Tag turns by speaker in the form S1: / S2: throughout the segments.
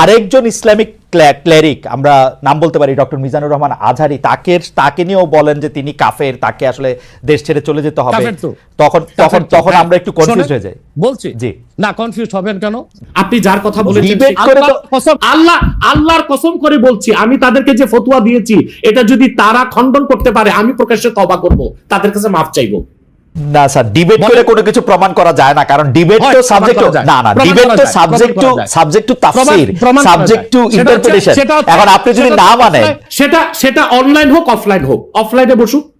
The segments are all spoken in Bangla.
S1: আরেকজন ইসলামিক ক্লেরিক আমরা নাম বলতে পারি ডক্টর মিজানুর রহমান আজহারি তাকে তাকে নিয়েও বলেন যে তিনি কাফের তাকে আসলে দেশ ছেড়ে চলে যেতে হবে। তখন তখন তখন। আমরা একটু কনফিউজ হয়ে যাই।
S2: বলছি।
S1: জি।
S2: না কনফিউজ হবেন কেন?
S3: আপনি যার কথা বলেছেন
S1: Debate করে
S3: কসম আল্লাহ আল্লাহর কসম করে বলছি আমি তাদেরকে যে ফতোয়া দিয়েছি এটা যদি তারা খণ্ডন করতে পারে আমি প্রকাশ্যে তবা করব তাদের কাছে মাফ চাইব।
S1: না স্যার ডিবেট করে কোনো কিছু প্রমাণ করা যায় না কারণ ডিবেট তো সাবজেক্ট না না ডিবেট তো সাবজেক্ট টু। সাবজেক্ট টু তাফসীর সাবজেক্ট টু ইন্টারপ্রিটেশন এখন আপনি যদি না
S2: মানে
S1: মানেন
S3: সেটা সেটা অনলাইন হোক অফলাইন হোক। অফলাইনে বসুক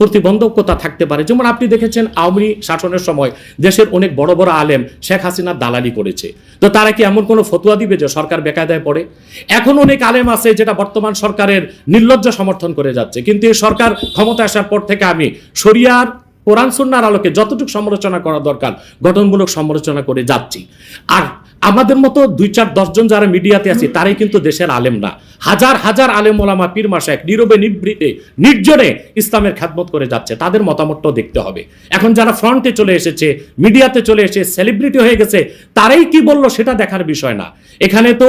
S3: প্রতিবন্ধকতা থাকতে পারে। যেমন আপনি দেখেছেন আওয়ামী শাসনের সময় দেশের অনেক বড় বড় আলেম শেখ হাসিনা দালালি করেছে। তো তারা কি এমন কোনো ফতুয়া দিবে যে সরকার বেকায়দায় পড়ে? এখন অনেক আলেম আছে যেটা বর্তমান সরকারের নির্লজ্জ সমর্থন করে যাচ্ছে। কিন্তু এই সরকার ক্ষমতা আসার পর থেকে আমি শরিয়ার কোরআন সুন্নার আলোকে যতটুকু সমালোচনা করা দরকার, গঠনমূলক সমালোচনা করে যাচ্ছি। আর আমাদের মতো দুই চার দশজন যারা মিডিয়াতে আছে, তারাই কিন্তু দেশের আলেম না। হাজার হাজার আলেম ওলামা, পীর মাসাক নীরবে নিবৃতে, নির্জনে ইসলামের খ্যাতমত করে যাচ্ছে। তাদের মতামতটাও দেখতে হবে। এখন যারা ফ্রন্টে চলে এসেছে, মিডিয়াতে চলে এসে সেলিব্রিটি হয়ে গেছে, তারাই কি বলল সেটা দেখার বিষয় না। এখানে তো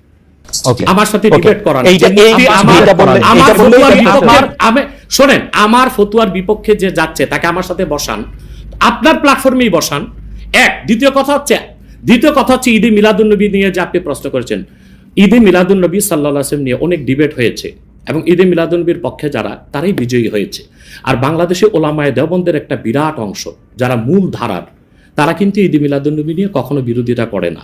S3: আমার সাথে. ডিবেট আমি- শোনেন আমার ফতুয়ার বিপক্ষে যে যাচ্ছে তাকে আমার সাথে বসান। আপনার প্ল্যাটফর্মেই বসান। এক দ্বিতীয় কথা হচ্ছে দ্বিতীয় কথা হচ্ছে ঈদে মিলাদুন্নবী নিয়ে যে আপনি প্রশ্ন করেছেন ঈদে মিলাদুন্নবী সাল্লাহ আসলাম নিয়ে অনেক ডিবেট হয়েছে এবং ঈদে মিলাদুন্নবীর পক্ষে যারা তারাই বিজয়ী হয়েছে। আর বাংলাদেশে ওলামায় দেওবন্দের একটা বিরাট অংশ যারা মূল ধারার তারা কিন্তু ঈদে মিলাদুন্নবী নিয়ে কখনো বিরোধিতা করে না।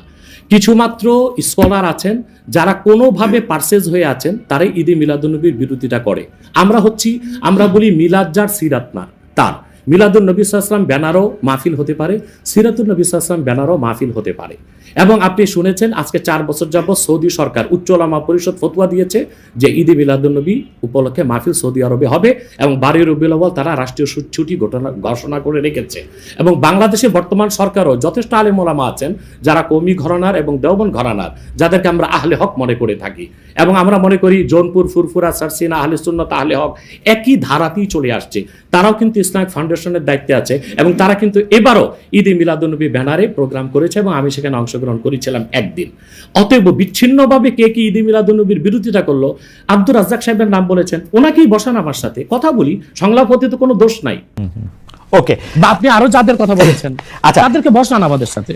S3: কিছুমাত্র স্কলার আছেন, যারা কোনোভাবে পার্সেজ হয়ে আছেন, তারাই ঈদে মিলাদুলনবীর বিরোধিতা করে। আমরা হচ্ছি, আমরা বলি মিলাদ যার সিরাত না তার। মিলাদুল নবী সাল্লাম ব্যানারও মাহফিল হতে পারে সিরাতুল নবী সাল্লাম ব্যানারও মাহফিল হতে পারে। এবং আপনি শুনেছেন, আজকে চার বছর যাবৎ সৌদি সরকার, উচ্চ ওলামা পরিষদ ফতুয়া দিয়েছে যে ঈদে মিলাদুল নবী উপলক্ষে মাহফিল সৌদি আরবে হবে এবং বারোই রবিউল আউয়াল তারা রাষ্ট্রীয় ছুটি ঘটনা ঘোষণা করে রেখেছে। এবং বাংলাদেশে বর্তমান সরকারও যথেষ্ট আলেম ওলামা আছেন, যারা কৌমি ঘরানার এবং দেওবন ঘরানার, যাদেরকে আমরা আহলে হক মনে করে থাকি। এবং আমরা মনে করি, জৌনপুর, ফুরফুরা, সারসিনা, আহলে সুন্নত, আহলে হক একই ধারাতেই চলে আসছে। তারাও কিন্তু ইসলামিক ফাউন্ডেশনের দায়িত্বে আছে এবং তারা কিন্তু এবারও ঈদে মিলাদুনবী ব্যানারে প্রোগ্রাম করেছে এবং আমি সেখানে অংশগ্রহণ করেছিলাম একদিন। অতএব বিচ্ছিন্নভাবে কে কি ঈদে মিলাদুনবীর বিরোধিতা করল? আব্দুর রাজ্জাক সাহেবের নাম বলেছেন ওনাকেই বসান আমার সাথে। কথা বলি সংলাপ হতে তো কোনো দোষ নাই।
S1: ওকে।
S2: বা আপনি আরও যাদের কথা বলেছেন
S1: আচ্ছা।
S2: তাদেরকে বসান আমাদের সাথে।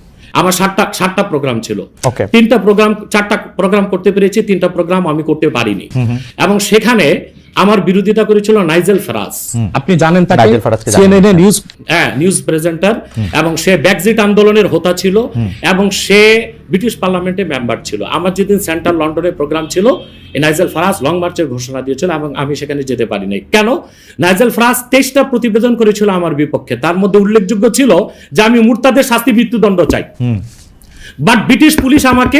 S3: আমার সাতটা সাতটা প্রোগ্রাম ছিল। তিনটা প্রোগ্রাম চারটা প্রোগ্রাম করতে পেরেছি তিনটা প্রোগ্রাম আমি করতে পারিনি। এবং সেখানে আমার বিরোধিতা করেছিল নাইজেল ফেরাজ।
S2: আপনি জানেন তাকে। সিএনএন নিউজ
S3: হ্যাঁ। নিউজ প্রেজেন্টার এবং সে ব্যাকজিট আন্দোলনের হোতা ছিল এবং সে ব্রিটিশ পার্লামেন্টে মেম্বার ছিল। আমার যেদিন সেন্ট্রাল লন্ডনে প্রোগ্রাম ছিল নাইজেল ফারাজ লং মার্চের ঘোষণা দিয়েছিল এবং আমি সেখানে যেতে পারি নাই। কেন? নাইজেল ফারাজ তেইশটা প্রতিবেদন করেছিল আমার বিপক্ষে। তার মধ্যে উল্লেখযোগ্য ছিল যে আমি মুরতাদের শাস্তি মৃত্যুদণ্ড চাই বাট ব্রিটিশ পুলিশ আমাকে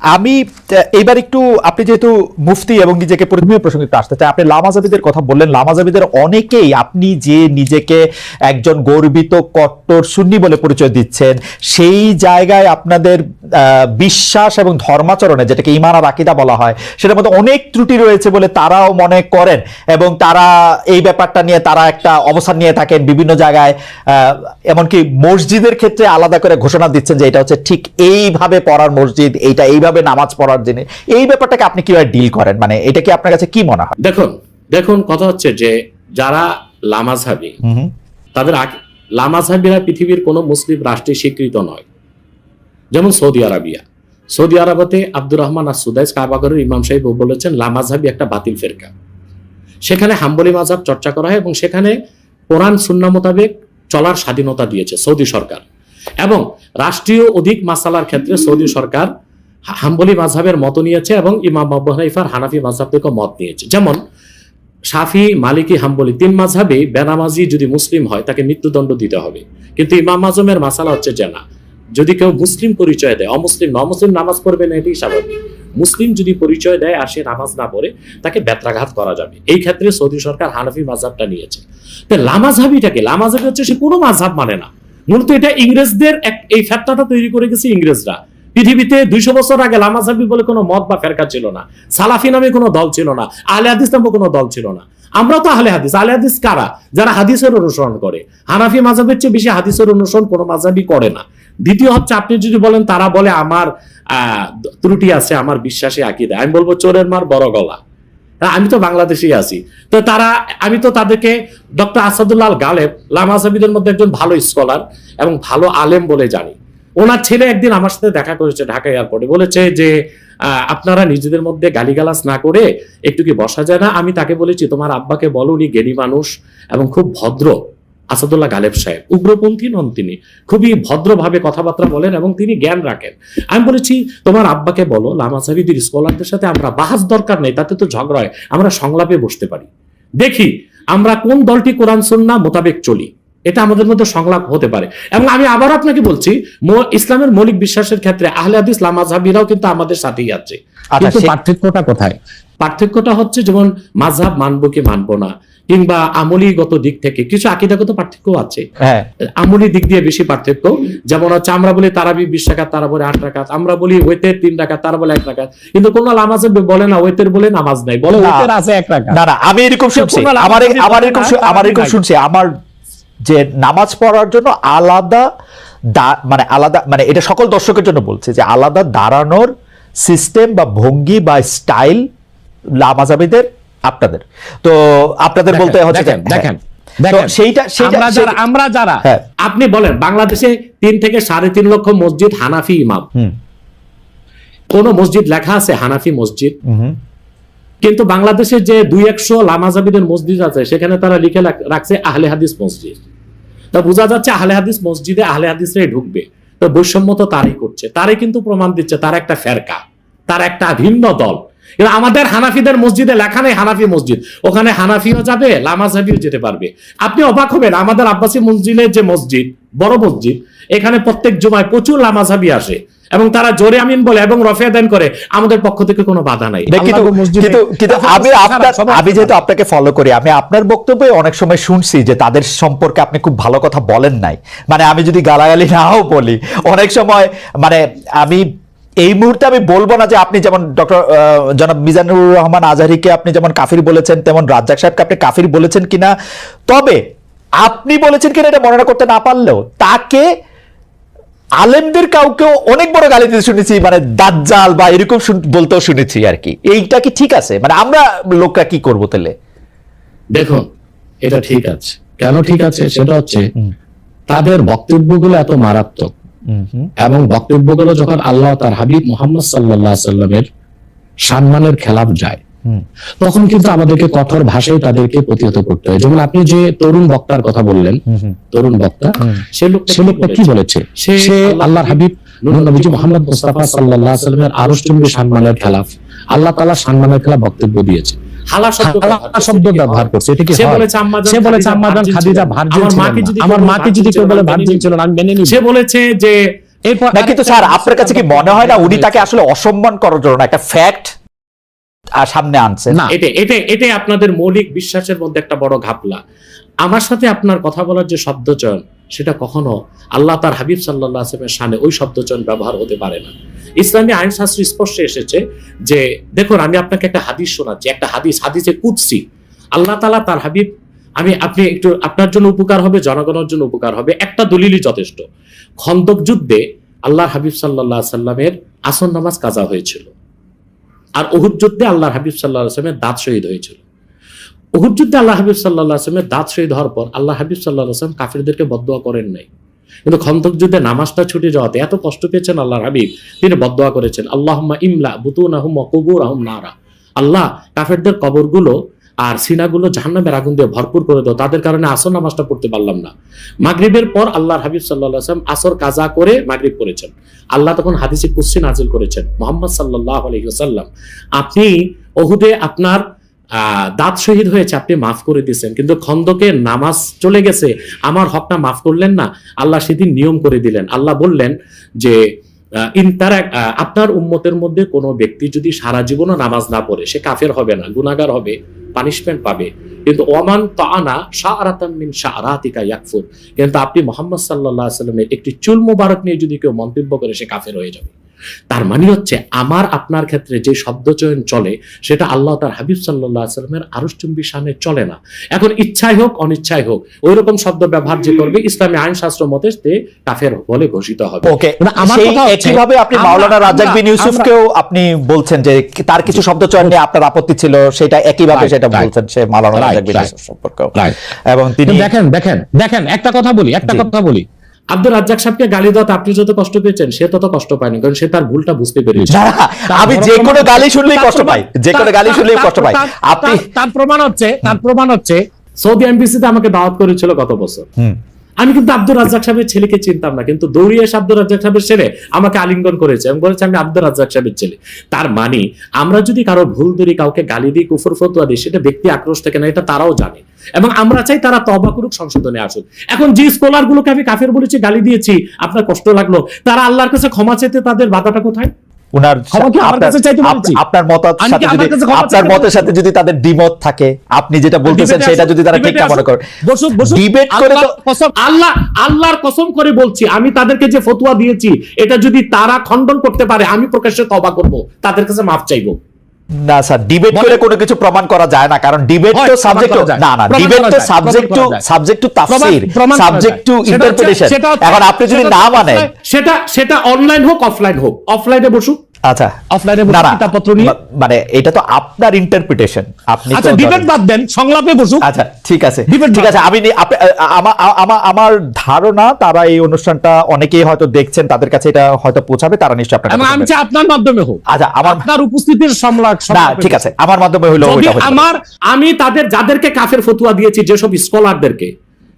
S1: আমি এইবার একটু আপনি যেহেতু মুফতি এবং নিজেকে পরিধর্মীয় প্রসঙ্গে আসতে চাই আপনি লামাজাবিদের কথা বললেন, লামাজাবিদের অনেকেই আপনি যে নিজেকে একজন গর্বিত কট্টর সুন্নি বলে পরিচয় দিচ্ছেন, সেই জায়গায় আপনাদের বিশ্বাস এবং ধর্মাচরণে, যেটাকে ইমান আর আকিদা বলা হয়, সেটার মধ্যে অনেক ত্রুটি রয়েছে বলে তারাও মনে করেন এবং তারা এই ব্যাপারটা নিয়ে তারা একটা অবস্থান নিয়ে থাকেন বিভিন্ন জায়গায় এমনকি মসজিদের ক্ষেত্রে আলাদা করে ঘোষণা দিচ্ছেন যে এটা হচ্ছে ঠিক এইভাবে পড়ার মসজিদ, এইটা এইভাবে নামাজ পড়ার জিনিস এই ব্যাপারটাকে আপনি কীভাবে ডিল করেন? মানে এটা কি আপনার কাছে কি মনে হয়?
S3: দেখুন দেখুন কথা হচ্ছে যে যারা
S1: হুম
S3: তাদের লামাজহাবিরা পৃথিবীর কোনো মুসলিম রাষ্ট্রে স্বীকৃত নয়। যেমন সৌদি আরবিয়া। সৌদি আরবতে আব্দুর রহমান আর সুদাইস কাবাগরের ইমাম সাহেব বলেছেন লামাজহাবি একটা বাতিল ফেরকা। সেখানে হাম্বলি মাঝাব চর্চা করা হয় এবং সেখানে কোরআন সুন্না মোতাবেক চলার স্বাধীনতা দিয়েছে সৌদি সরকার। এবং রাষ্ট্রীয় অধিক মাসালার ক্ষেত্রে সৌদি সরকার হাম্বলি মাঝহাবের মত নিয়েছে এবং ইমাম আবু হানিফার হানাফি মাঝহাব থেকেও মত নিয়েছে। যেমন সাফি মালিকি, হাম্বলি তিন মাঝহাবে বেনামাজি যদি মুসলিম হয়, তাকে মৃত্যুদণ্ড দিতে হবে। কিন্তু ইমাম আজমের মাসালা হচ্ছে যে না, যদি কেউ মুসলিম পরিচয় দেয়, অমুসলিম অমুসলিম নামাজ পড়বে না, এটাই স্বাভাবিক। মুসলিম যদি পরিচয় দেয় আর সে নামাজ না পড়ে, তাকে বেত্রাঘাত করা যাবে। এই ক্ষেত্রে সৌদি সরকার হানাফি মাঝহাবটা নিয়েছে। তো লামাজহাবিটাকে লামাজহাবি হচ্ছে সে কোনো মাঝহাব মানে না। মূলত এটা ইংরেজদের এক এই ফ্যাক্টরটা তৈরি করে গেছে ইংরেজরা। পৃথিবীতে দুইশো বছর আগে লামাজাবি বলে কোনো মত বা ফেরকা ছিল না। সালাফি নামে কোনো দল ছিল না। আহলে হাদিস নামে কোনো দল ছিল না। আমরা তো আহলে হাদিস। আহলে হাদিস কারা? যারা হাদিসের অনুসরণ করে। হানাফি মাজাবের চেয়ে বেশি হাদিসের অনুসরণ কোনো মাজাবি করে না। দ্বিতীয় হচ্ছে, আপনি যদি বলেন, তারা বলে, আমার ত্রুটি আছে, আমার বিশ্বাসে আকিদা। আমি বলব, চোরের মার বড় গলা। আমি তো বাংলাদেশেই আছি। তো তারা, আমি তো তাদেরকে ডক্টর আসাদুল্লাহ আল গালেব লামাজাবিদের মধ্যে একজন ভালো স্কলার এবং ভালো আলেম বলে জানি। ওনার ছেলে একদিন আমার সাথে দেখা করেছে ঢাকা এয়ারপোর্টে। বলেছে যে আপনারা নিজেদের মধ্যে গালিগালাজ না করে একটু কি বসা যায় না? আমি তাকে বলেছি, তোমার আব্বাকে বলো, উনি জ্ঞানী মানুষ এবং খুব ভদ্র। আসাদুল্লাহ গালেব সাহেব, উগ্রপন্থী নন তিনি, খুবই ভদ্রভাবে কথাবার্তা বলেন এবং তিনি জ্ঞান রাখেন। আমি বলেছি, তোমার আব্বাকে বলো লামাসাবিদের স্কলারদের সাথে আমরা বাহাস দরকার নেই, তাতে তো ঝগড়া হয়, আমরা সংলাপে বসতে পারি। দেখি, আমরা কোন দলটি কোরআন সন্না মোতাবেক চলি? এটা আমাদের মধ্যে সংলাপ হতে পারে। এবং আমি আবার আপনাকে বলছি ইসলামের মৌলিক বিশ্বাসের ক্ষেত্রে আহলে হাদিস লামাজাবিরাও কিন্তু আমাদের সাথেই আছে।
S1: আচ্ছা
S2: কিন্তু পার্থক্যটা কোথায়?
S3: পার্থক্যটা হচ্ছে যেমন মাঝহাব মানবো কি মানবো না কিংবা আমলিগত দিক থেকে কিছু আকিদাগত পার্থক্য আছে।
S1: হ্যাঁ।
S3: আমলি দিক দিয়ে বেশি পার্থক্য যেমন হচ্ছে আমরা বলি তারাবি বিশ টাকা তারা বলে আট টাকা আমরা বলি ওয়েতের তিন টাকা তারা বলে এক টাকা কিন্তু কোন নামাজে বলে না ওয়েতের বলে নামাজ নাই বলে
S2: আছে এক টাকা
S1: না আমি এরকম শুনছি। আমার আমার এরকম আমার এরকম শুনছি। আমার যে নামাজ পড়ার জন্য আলাদা মানে আলাদা মানে এটা সকল দর্শকের জন্য বলছে যে আলাদা দাঁড়ানোর সিস্টেম বা ভঙ্গি বা স্টাইল লামাজাবিদের আপনাদের। তো আপনাদের বলতে হচ্ছে
S2: দেখেন
S1: হ্যাঁ। সেইটা
S2: আমরা যারা আমরা যারা
S1: হ্যাঁ।
S3: আপনি বলেন বাংলাদেশে তিন থেকে সাড়ে তিন লক্ষ মসজিদ হানাফি ইমাম। কোন মসজিদ লেখা আছে হানাফি মসজিদ? কিন্তু বাংলাদেশে যে দুই একশো লামাজাবিদের মসজিদ আছে সেখানে তারা লিখে রাখছে আহলে হাদিস মসজিদ। তা বোঝা যাচ্ছে আহলে হাদিস মসজিদে আহলে হাদিসরাই ঢুকবে। তো বৈষম্য তো তারই করছে। তারই কিন্তু প্রমাণ দিচ্ছে তার একটা ফেরকা, তার একটা ভিন্ন দল। কিন্তু আমাদের হানাফিদের মসজিদে লেখা নেই হানাফি মসজিদ। ওখানে হানাফিও যাবে, লামাজাবিও যেতে পারবে। আপনি অবাক হবেন, আমাদের আব্বাসী মসজিদের যে মসজিদ, বড় মসজিদ, এখানে প্রত্যেক জুমায় প্রচুর লামাজাবি আসে। এবং তারা জোরে আমিন বলে এবং রফিয়া দেন করে আমাদের পক্ষ থেকে কোনো বাধা নাই।
S1: কিন্তু আমি আপনার আমি যেহেতু আপনাকে ফলো করি আমি আপনার বক্তব্যে অনেক সময় শুনছি যে তাদের সম্পর্কে আপনি খুব ভালো কথা বলেন নাই। মানে আমি যদি গালাগালি নাও বলি অনেক সময় মানে আমি এই মুহূর্তে আমি বলব না যে আপনি যেমন ডক্টর জনাব মিজানুর রহমান আজহারিকে আপনি যেমন কাফির বলেছেন তেমন রাজ্জাক সাহেবকে আপনি কাফির বলেছেন কিনা। তবে আপনি বলেছেন কিনা এটা মনে করতে না পারলেও তাকে আলেমদের কাউকেও অনেক বড় গালি দিতে শুনেছি মানে দাজ্জাল বা এরকম বলতেও শুনেছি আর কি। এইটা কি ঠিক আছে? মানে আমরা লোকরা কি করব তাহলে?
S3: দেখুন এটা ঠিক আছে।
S2: কেন ঠিক আছে? সেটা হচ্ছে তাদের বক্তব্যগুলো এত মারাত্মক। এবং বক্তব্যগুলো যখন আল্লাহ তার হাবিব মোহাম্মদ সাল্লাহ সাল্লামের সম্মানের খেলাফ যায়। তখন কিন্তু আমাদেরকে কঠোর ভাষায় তাদেরকে প্রতিহত করতে হয়। যেমন আপনি যে তরুণ বক্তার কথা বললেন তরুণ বক্তা
S3: সে লোকটা
S2: সে লোকটা কি বলেছে?
S3: সে আল্লাহর
S2: আল্লাহর হাবিব নবীজি মোহাম্মদ মুস্তাফা সাল্লামের সম্মানের খেলাফ। আল্লাহ তাআলা সম্মানের বক্তব্য দিয়েছে।
S3: হালা শব্দ
S2: ব্যবহার করছে। এটা কি
S3: সে বলেছে
S2: সে বলেছে আম্মাজান খাদিজা ভার্জিন ছিলেন
S3: মাকে
S2: না।
S3: যদি
S2: আমার মাকে যদি কেউ বলে ভার্জিন আমি মেনে
S3: সে বলেছে যে
S2: এরপর
S1: কিন্তু স্যার আপনার কাছে কি মনে হয় না উনি তাকে আসলে অসম্মান করার জন্য একটা ফ্যাক্ট সামনে আনছেন
S2: না।
S3: এটা এটা এটাই আপনাদের মৌলিক বিশ্বাসের মধ্যে একটা বড় ঘাপলা। আমার সাথে আপনার কথা বলার যে শব্দচয়ন সেটা কখনো আল্লাহ তার হাবিব সাল্লাহ আসলামের সামনে ওই শব্দচয়ন ব্যবহার হতে পারে না। ইসলামী আইন শাস্ত্র স্পষ্ট এসেছে যে দেখুন আমি আপনাকে একটা হাদিস শোনাচ্ছি একটা হাদিস হাদিসে কুৎসি আল্লাহ তালা তার হাবিব আমি আপনি একটু আপনার জন্য উপকার হবে জনগণের জন্য উপকার হবে একটা দলিলই যথেষ্ট। খন্দক যুদ্ধে আল্লাহ হাবিব সাল্লাহ সাল্লামের আসন নামাজ কাজা হয়েছিল। আর অহুর যুদ্ধে আল্লাহ হাবিব সাল্লাহ আসলামের দাঁত শহীদ হয়েছিল। অহুর যুদ্ধে আল্লাহ হাবিব সাল্লাহ আসলামের দাঁত শহীদ হওয়ার পর আল্লাহ হাবিব সাল্লাহ আসলাম কাফিরদেরকে বদোয়া করেন নাই। কিন্তু খন্দক যুদ্ধে নামাজটা ছুটে যাওয়াতে এত কষ্ট পেয়েছেন আল্লাহ হাবিব, তিনি বদোয়া করেছেন আল্লাহ ইমলা বুতুন আহম কবুর আহম নারা। আল্লাহ কাফেরদের কবরগুলো আর সিনাগুলো জাহান্নামের আগুন দিয়ে ভরপুর করে দাও। তাদের কারণে আসর নামাজটা পড়তে পারলাম না। মাগরিবের পর আল্লাহর হাবিব সাল্লাহ আসলাম আসর কাজা করে মাগরিব করেছেন। আল্লাহ তখন হাদিসে কুসি নাজিল করেছেন। মোহাম্মদ সাল্লাহ আলহিহাল্লাম আপনি ওহুদে আপনার দাঁত শহীদ হয়েছে, আপনি মাফ করে দিয়েছেন। কিন্তু খন্দকে নামাজ চলে গেছে, আমার হকটা মাফ করলেন না। আল্লাহ সেদিন নিয়ম করে দিলেন। আল্লাহ বললেন যে আপনার উম্মতের মধ্যে কোনো ব্যক্তি যদি সারা জীবনও নামাজ না পড়ে, সে কাফের হবে না গুনাগার হবে পানিশমেন্ট পাবে। কিন্তু ওমান তানা শাহরাতামিন শাহরাতিকা ইয়াকফুর। কিন্তু আপনি মোহাম্মদ সাল্লাহ সাল্লামের একটি চুল মুবারক নিয়ে যদি কেউ মন্তব্য করে, সে কাফের হয়ে যাবে। তার মানে হচ্ছে আমার আপনার ক্ষেত্রে যে শব্দচয়ন চলে সেটা আল্লাহ তার হাবিব সাল্লাহ সাল্লামের আরুষচুম্বী সামনে চলে না। এখন ইচ্ছাই হোক অনিচ্ছাই হোক ওই রকম শব্দ ব্যবহার যে করবে ইসলামী আইন শাস্ত্র মতে সে কাফের বলে ঘোষিত হবে।
S1: ওকে
S2: আমার কথা
S1: একইভাবে আপনি মাওলানা রাজ্জাক বিন ইউসুফকেও আপনি বলছেন যে তার কিছু শব্দচয়ন নিয়ে আপনার আপত্তি ছিল সেটা একইভাবে সেটা বলছেন সে মাওলানা রাজ্জাক বিন ইউসুফ সম্পর্কেও। এবং তিনি
S2: দেখেন দেখেন দেখেন একটা কথা বলি একটা কথা বলি।
S3: আব্দুল রাজ্জাক সাহেবকে গালি দেওয়াতে আপনি যত কষ্ট পেয়েছেন সে তত কষ্ট পায়নি কারণ সে তার ভুলটা বুঝতে পেরেছে।
S1: আমি যে কোনো গালি শুনলেই কষ্ট পাই। যে কোনো গালি শুনলেই কষ্ট পাই। আপনি
S2: তার- প্রমাণ হচ্ছে তার প্রমাণ হচ্ছে
S3: সৌদি এমবিসিতে আমাকে দাওয়াত করেছিল গত বছর।
S1: হুম।
S3: আমি কিন্তু আব্দুর রাজ্জাক সাহেবের ছেলেকে চিনতাম না, কিন্তু দৌড়িয়ে এসে আব্দুর রাজ্জাক সাহেবের ছেলে আমাকে আলিঙ্গন করেছে। এবং বলেছে, আমি আব্দুর রাজ্জাক সাহেবের ছেলে। তার মানে আমরা যদি কারও ভুল ধরি, কাউকে গালি দিই, কুফর ফতুয়া দিই, সেটা ব্যক্তি আক্রোশ থেকে না এটা তারাও জানে। এবং আমরা চাই তারা তবা করুক, সংশোধনে আসুক। এখন যে স্কলার গুলোকে আমি কাফের বলেছি, গালি দিয়েছি, আপনার কষ্ট লাগল, তারা আল্লাহর কাছে ক্ষমা চেতে তাদের বাধাটা কোথায়?
S1: উনার আপনার- আপনার মতের সাথে যদি আপনার মতের সাথে যদি তাদের দ্বিমত থাকে আপনি যেটা বলতেছেন সেটা যদি তারা ঠিক না মনে। করে। ডিবেট
S3: আল্লাহ আল্লাহর কসম করে বলছি আমি তাদেরকে যে ফতুয়া দিয়েছি এটা যদি তারা খণ্ডন করতে পারে আমি প্রকাশ্যে তবা করব তাদের কাছে মাফ চাইব
S1: না স্যার ডিবেট করে কোনো কিছু প্রমাণ করা যায় না কারণ ডিবেট তো সাবজেক্ট না না ডিবেট তো সাবজেক্ট টু। সাবজেক্ট টু তাফসীর সাবজেক্ট টু ইন্টারপ্রিটেশন এখন আপনি যদি না মানেন
S3: সেটা সেটা অনলাইন হোক অফলাইন হোক। অফলাইনে বসুক।
S1: আচ্ছা
S3: অফলাইনে নিয়ে?
S1: মানে এটা তো আপনার ইন্টারপ্রিটেশন আপনি
S3: আচ্ছা ডিবেট বাদ দেন সংলাপে বসুক।
S1: আচ্ছা ঠিক আছে। ঠিক আছে আমি আমার ধারণা তারা এই অনুষ্ঠানটা অনেকেই হয়তো দেখছেন তাদের কাছে এটা হয়তো পৌঁছাবে তারা নিশ্চয়ই আপনার
S3: আমি চাই আপনার মাধ্যমে হোক।
S1: আচ্ছা আমার
S3: আপনার উপস্থিতির সংলাপ
S1: না ঠিক আছে আমার মাধ্যমে ওইটা
S3: আমার আমি তাদের যাদেরকে কাফের ফতুয়া দিয়েছি যেসব স্কলারদেরকে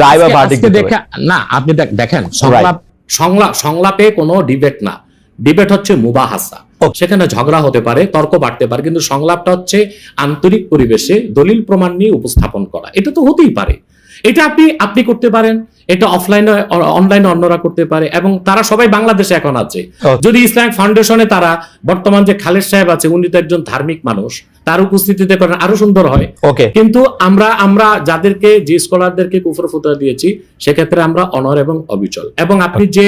S1: রায় বা
S3: আজকে-
S1: ভার্ডিক
S3: আজকে
S1: দিতে
S3: দেখে
S1: হবে
S3: না আপনি দেখেন সংলাপ সংলাপ সংলাপে কোনো ডিবেট না। ডিবেট হচ্ছে মুবাহাসা। সেখানে ঝগড়া হতে পারে তর্ক বাড়তে পারে কিন্তু সংলাপটা হচ্ছে আন্তরিক পরিবেশে দলিল প্রমাণ নিয়ে উপস্থাপন করা। এটা তো হতেই পারে। এটা আপনি আপনি করতে পারেন। এটা অফলাইনে অনলাইনে অন্যরা করতে পারে এবং তারা সবাই বাংলাদেশে এখন আছে। যদি ইসলামিক ফাউন্ডেশনে তারা বর্তমান যে খালেদ সাহেব আছে উনি তো একজন ধার্মিক মানুষ। তার উপস্থিতিতে করেন আরও সুন্দর হয়।
S1: ওকে
S3: কিন্তু আমরা আমরা যাদেরকে যে স্কলারদেরকে কুফর ফুতরা দিয়েছি সেক্ষেত্রে আমরা অনর এবং অবিচল। এবং আপনি যে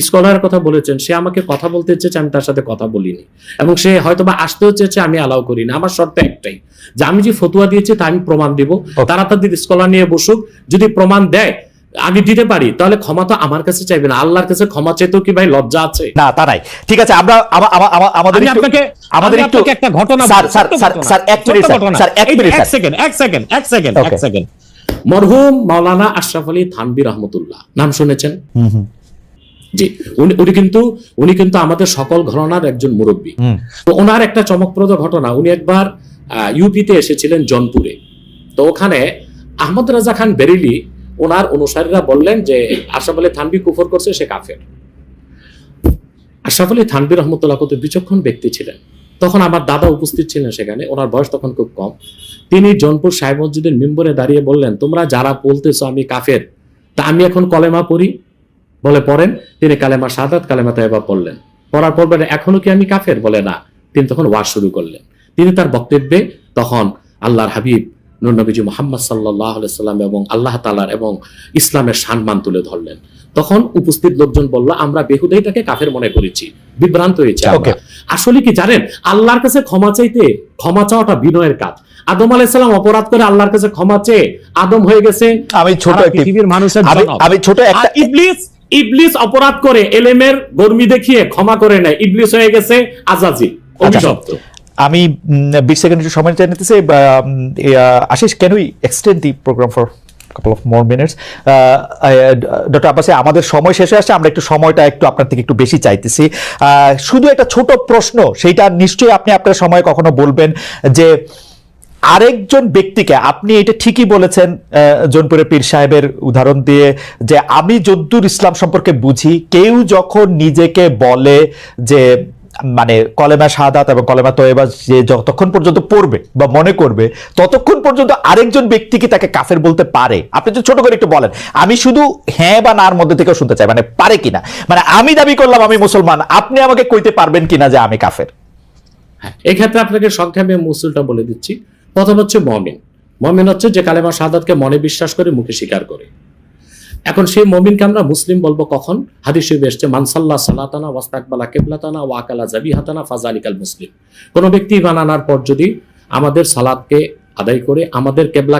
S3: স্কলার কথা বলেছেন সে আমাকে কথা বলতে চেয়েছে আমি তার সাথে কথা বলিনি। এবং সে হয়তো বা আসতেও চেয়েছে আমি অ্যালাউ করিনি। আমার শর্ত একটাই যে আমি যে ফতুয়া দিয়েছি তা আমি প্রমাণ দিব। তারা তাদের স্কলার নিয়ে বসুক যদি প্রমাণ দেয় আমি দিতে পারি তাহলে ক্ষমা তো আমার কাছে চাইবে না। আল্লাহর কাছে ক্ষমা চাইতেও কি ভাই লজ্জা আছে?
S1: না তা নাই। ঠিক আছে আমরা আমা- আমা- আমা- আমাদের
S3: আপনাকে
S1: আমাদের একটু
S3: একটা ঘটনা
S1: স্যার স্যার স্যার স্যার এক মিনিট স্যার এক মিনিট
S3: এক সেকেন্ড এক সেকেন্ড এক সেকেন্ড এক সেকেন্ড। মরহুম মাওলানা আশরাফ আলী থানবী রহমতুল্লাহ। নাম শুনেছেন? জি উনি উনি কিন্তু উনি কিন্তু আমাদের সকল ঘরানার একজন মুরব্বী। তো ওনার একটা চমকপ্রদ ঘটনা। উনি একবার ইউপিতে এসেছিলেন জনপুরে। তো ওখানে আহমদ রাজা খান বেরিলি ওনার অনুসারীরা বললেন যে আশরাফ আলী থানবী কুফর করছে, সে কাফের। আশরাফ আলী থানবী রহমতুল্লাহ কত বিচক্ষণ ব্যক্তি ছিলেন। তখন আমার দাদা উপস্থিত ছিলেন সেখানে, ওনার বয়স তখন খুব কম। তিনি জনপুর সাহেব মসজিদের মেম্বরে দাঁড়িয়ে বললেন, তোমরা যারা বলতেছো আমি কাফের, তা আমি এখন কলেমা পড়ি? বলে পড়েন, তিনি কালেমা সাদাত কালেমা তাইবা পড়লেন। পড়ার পর বলে এখনও কি আমি কাফের? বলে, না। তিনি তখন ওয়াজ শুরু করলেন। তিনি তার বক্তব্যে তখন আল্লাহর হাবিব নবীজি মোহাম্মদ সাল্লাহ সাল্লাম এবং আল্লাহ তালার এবং ইসলামের সম্মান তুলে ধরলেন। তখন উপস্থিত লোকজন বলল আমরা বেহুদাই তাকে কাফের মনে করেছি বিভ্রান্ত হয়েছে আসলে কি জানেন আল্লাহর কাছে ক্ষমা চাইতে ক্ষমা চাওয়াটা বিনয়ের কাজ। আদম আলাইসালাম অপরাধ করে আল্লাহর কাছে ক্ষমা চেয়ে আদম হয়ে গেছে।
S1: আমি ছোট
S3: পৃথিবীর মানুষের
S1: আমি ছোট একটা
S3: ইবলিস ইবলিস অপরাধ করে এলেমের গর্মি দেখিয়ে ক্ষমা করে নেয়। ইবলিস হয়ে গেছে আজাজি অভিশপ্ত।
S1: আমি বিশ সেকেন্ড একটু সময় চাই নিতেছি Ashis can we extend the programme for couple of more minutes doctor আব্বাসে আমাদের সময় শেষ হয়ে আসছে, আমরা একটু সময়টা একটু আপনার থেকে একটু বেশি চাইতেছি। শুধু একটা ছোট প্রশ্ন সেইটা নিশ্চয়ই আপনি আপনার সময় কখনো বলবেন যে, আরেকজন ব্যক্তিকে, আপনি এটা ঠিকই বলেছেন জোনপুরের পীর সাহেবের উদাহরণ দিয়ে, যে আমি যদ্দুর ইসলাম সম্পর্কে বুঝি, কেউ যখন নিজেকে বলে যে মানে কলেমা শাহাদাত এবং কলেমা তয়েবা যে যতক্ষণ পর্যন্ত পড়বে বা মনে করবে ততক্ষণ পর্যন্ত আরেকজন ব্যক্তি কি তাকে কাফের বলতে পারে? আপনি যদি ছোট করে একটু বলেন আমি শুধু হ্যাঁ বা নার মধ্যে থেকেও শুনতে চাই মানে পারে কিনা? মানে আমি দাবি করলাম আমি মুসলমান আপনি আমাকে কইতে পারবেন কিনা যে আমি কাফের?
S3: হ্যাঁ, এক্ষেত্রে আপনাকে সংক্ষেপে মুসুলটা বলে দিচ্ছি। প্রথম হচ্ছে মমিন। মমিন হচ্ছে যে কালেমা শাহাদাতকে মনে বিশ্বাস করে মুখে স্বীকার করে। এখন সেই মমিনকে আমরা মুসলিম বলব কখন? হাদিস শরীফে এসছে মানসাল্লাহ সালাতানা ওয়াস্তাকবালা কেবলাতানা ওয়াকালা জাবিহাতানা ফাজালিকাল মুসলিম। কোনো ব্যক্তি ইমান আনার পর যদি আমাদের সালাদকে আদায় করে আমাদের কেবলা